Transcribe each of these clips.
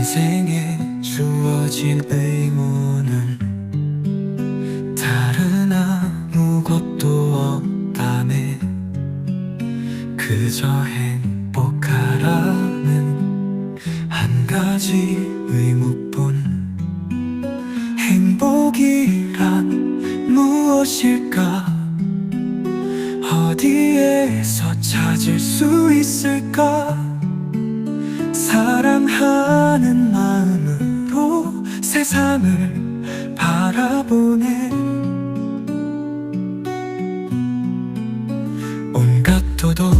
인생에 주어진 의무는 다른 아무것도 없다네. 그저 행복하라는 한 가지 의무뿐. 행복이란 무엇일까? 어디에서 찾을 수 있을까? 사랑하 는 마음으로 세상을 바라보네. 온갖 도덕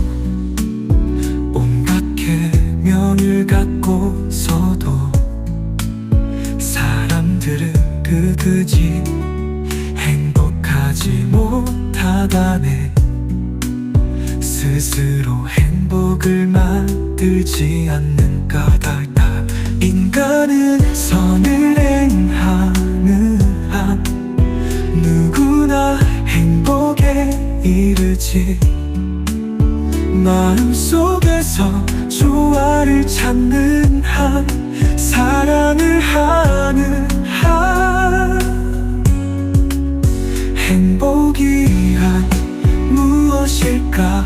온갖 계명을 갖고서도 사람들은 그그지 행복하지 못하다네. 스스로 행복을 만들지 않는 까닭 이르지. 마음속에서 조화를 찾는 한 사랑을 하는 한. 행복이란 무엇일까?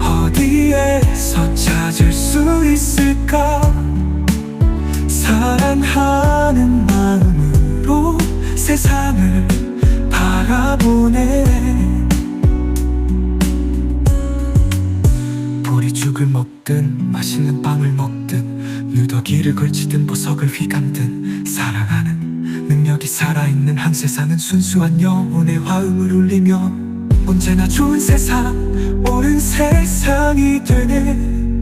어디에서 찾을 수 있을까? 사랑하는 죽을 먹든 맛있는 빵을 먹든 누더기를 걸치든 보석을 휘감든 사랑하는 능력이 살아있는 한 세상은 순수한 영혼의 화음을 울리며 언제나 좋은 세상 옳은 세상이 되네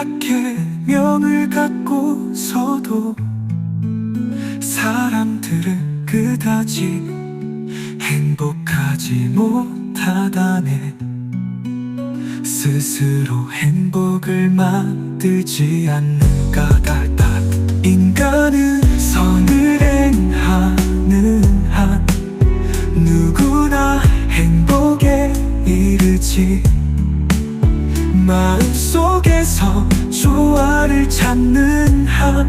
온갖 계명을 갖고서도 사람들은 그다지 행복하지 못하다네. 스스로 행복을 만들지 않는 까닭다 인간은 찾는 한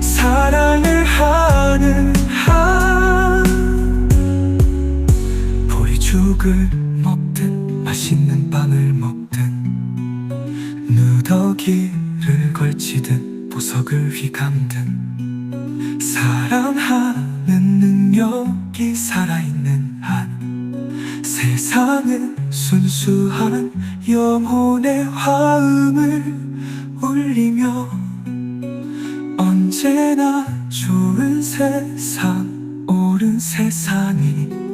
사랑을 하는 한. 보리죽을 먹든 맛있는 빵을 먹든 누더기를 걸치든 보석을 휘감든 사랑하는 능력이 살아있는 한 세상은 순수한 영혼의 화음을 울리며 언제나 좋은 세상 옳은 세상이